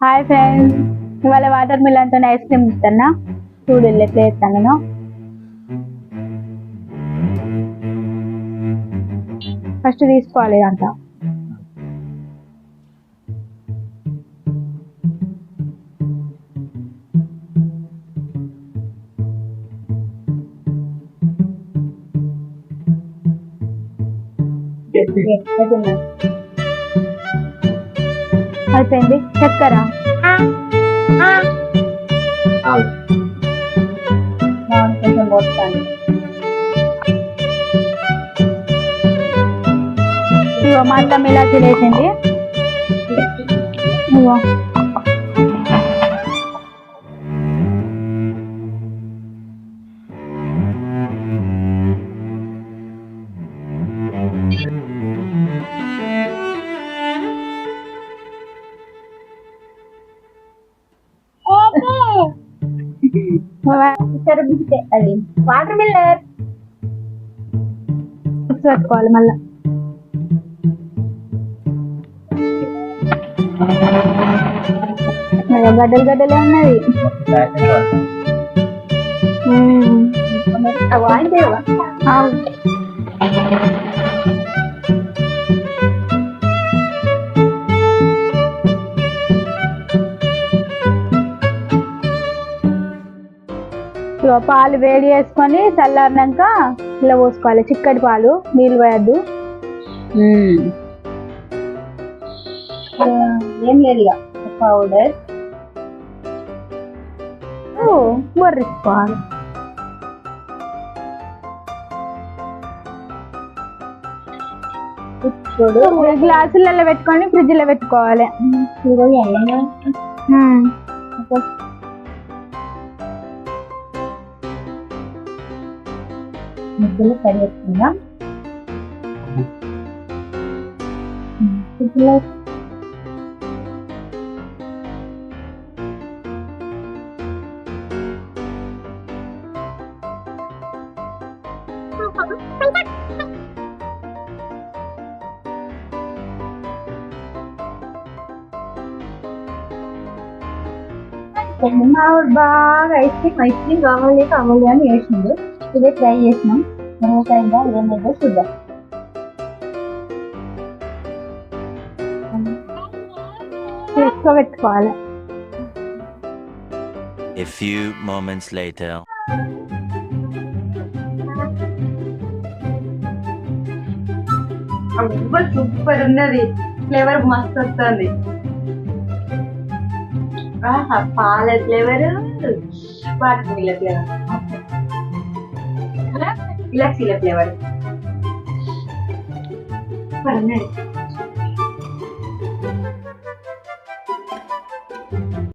Hi friends ఇవాళ water మిలన్తో ice cream ఇస్తానా చూడు ఎట్లా చేస్తాను నేను. ఫస్ట్ తీసుకోవాలి ఇదంతా. అయిపోయింది చక్కెర కొంచెం పోస్తాను ఇగో మా అత్తమ్మ ఇలా తినేసింది ఇగో అది వాటర్ మిల్లర్ పెట్టుకోవాలి మళ్ళా గడ్డలు గడ్డలే ఉన్నది మ్మ్. అవును. పాలు వేడి చేసుకొని చల్లారినాక ఇలా పోసుకోవాలి. చిక్కటి పాలు నీళ్ళు పోయద్దు. ఏం లేదు ఇక పౌడర్. చూడు. గ్లాసులలో పెట్టుకొని ఫ్రిడ్జ్లో పెట్టుకోవాలి ముగ్గులు కడిగేసుకుందాం మామిడి బాగా ఐస్ క్రీమ్ ఐస్ క్రీమ్ కావాలి కావాలి అని వేసిండు. ఇదే ట్రై చేసినాం. ఇంకా ఏమైందో చూద్దాం. ఎక్కువ పెట్టుకోవాలి. A few moments later. అబ్బా సూపర్ ఉన్నది. ఫ్లేవర్ మస్తు వస్తుంది. ఆహా పాల ఫ్లేవర్ వాటిల ఫ్లేవర్. ఇలాచీల ఫ్లేవర్ సూపర్ ఉన్నది